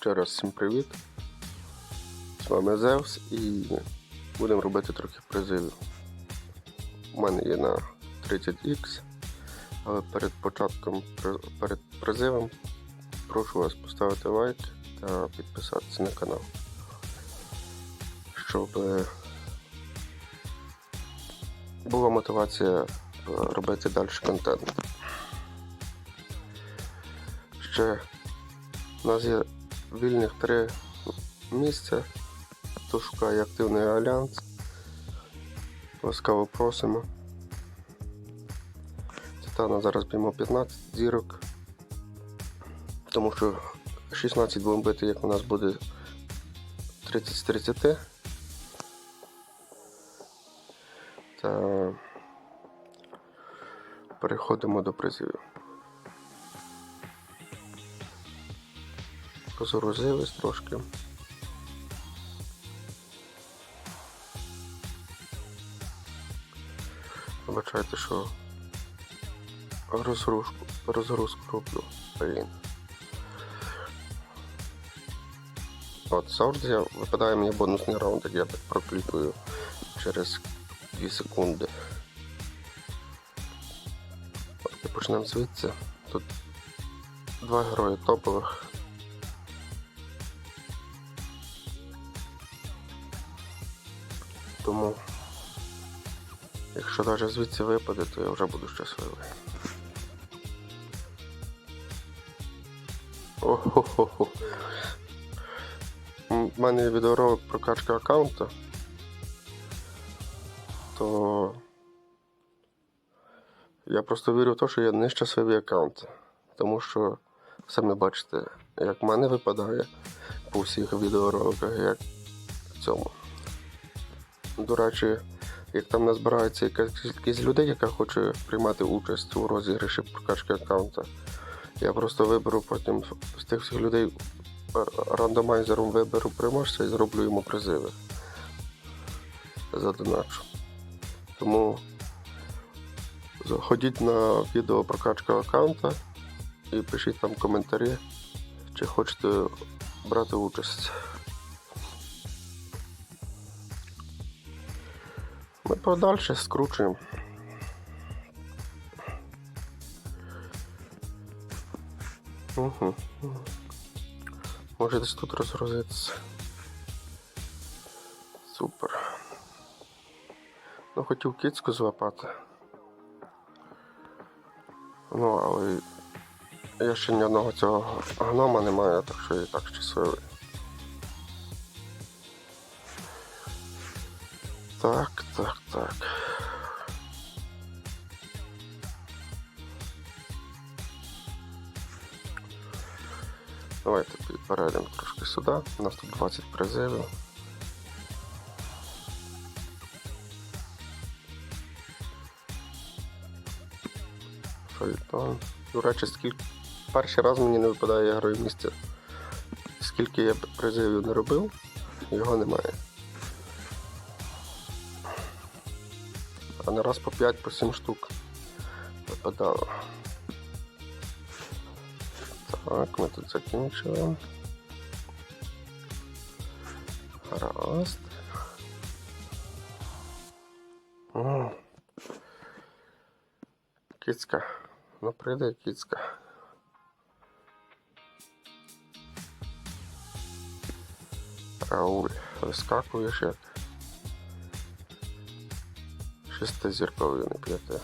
Ще раз всім привіт. З вами Зевс і будемо робити трохи призивів. У мене є на 30X, але перед початком перед призивом прошу вас поставити лайк та підписатися на канал, щоб е, була мотивація е, робити далі контент. Ще у нас є вільних три місця. Хто шукає активний альянс. Ласкаво просимо. Титана зараз б'ємо 15 зірок. Тому що 16 будемо бити, як у нас буде 30 з 30. Та переходимо до призивів. Розгрузились трошки. Вибачайте, що розгрузку, розгрузку роблю. Блін. От, завжди випадає мені бонусний раунд, я так прокліпую через 2 секунди. От, почнемо звідси. Тут два герої топових. Тому, якщо навіть звідси випаде, то я вже буду щасливий. Охо-хо-хо. У мене відеоролик прокачка аккаунта, то я просто вірю в те, що я нещасливий аккаунт. Тому що самі бачите, як в мене випадає по всіх відеороликах, як в цьому. До речі, як там назбирається якась кількість людей, яка хоче приймати участь у розіграші прокачки аккаунта, я просто виберу потім з тих всіх людей рандомайзером виберу переможця і зроблю йому призиви. Задоначу. Тому заходіть на відео прокачка аккаунта і пишіть там коментарі, чи хочете брати участь. Ми подальше скручуємо. Угу. Може десь тут розгрузитися. Супер. Ну, хотів кицьку злапати. Ну, але я ще ні одного цього гнома не маю, так що я і так щасливий. Так, так, так. Давайте перейдемо трошки сюди. У нас тут 20 призивів. Фельтон. До речі, скільки перший раз мені не випадає герой місця. Скільки я призивів не робив, його немає. А не раз по 5 по 7 штук випадало. Так, ми тут закінчили. Гаразд. М. Кицька. Ну прийде кицька. Рауль, вискакуєш як. Шестизірковий не п'яти.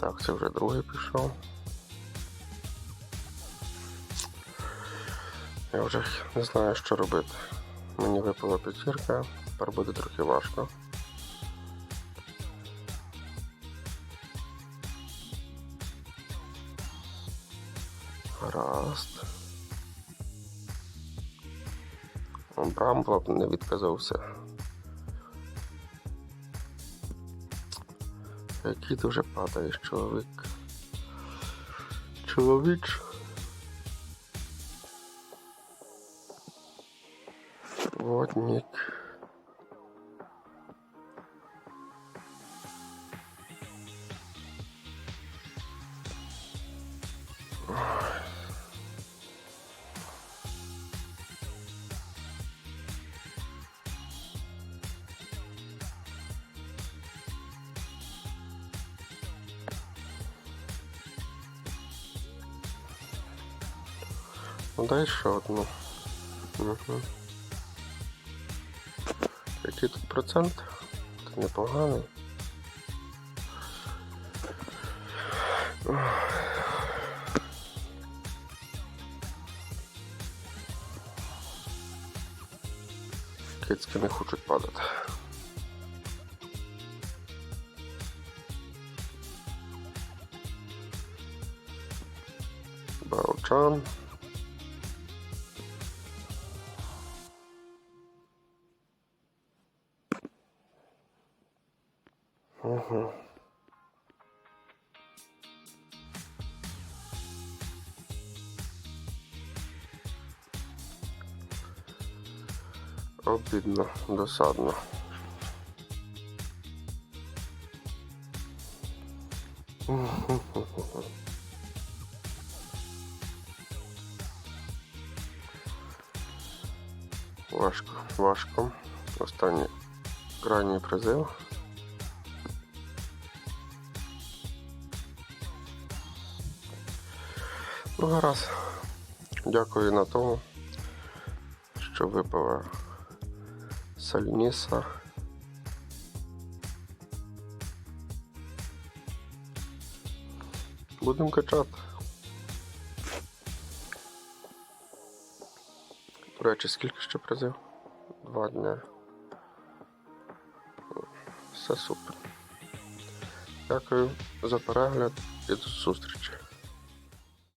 Так, це вже другий пішов. Я вже не знаю, що робити. Мені випала п'ятірка, тепер буде трохи важко. Гаразд. Брамбла не відказався. Який ти вже падаєш, чоловік. Чоловіч. Водник. Ну дай ще одну. Угу. Який тут процент? Це непоганий. Кицьки не хочуть падати. Баучан. Угу. Обідно, досадно. Важко, важко. Останній крайній призив. Ну, гаразд. Дякую на тому, що випала сальніса. Будемо качати. До речі, скільки ще призив? Два дня. Все супер. Дякую за перегляд і до зустрічі.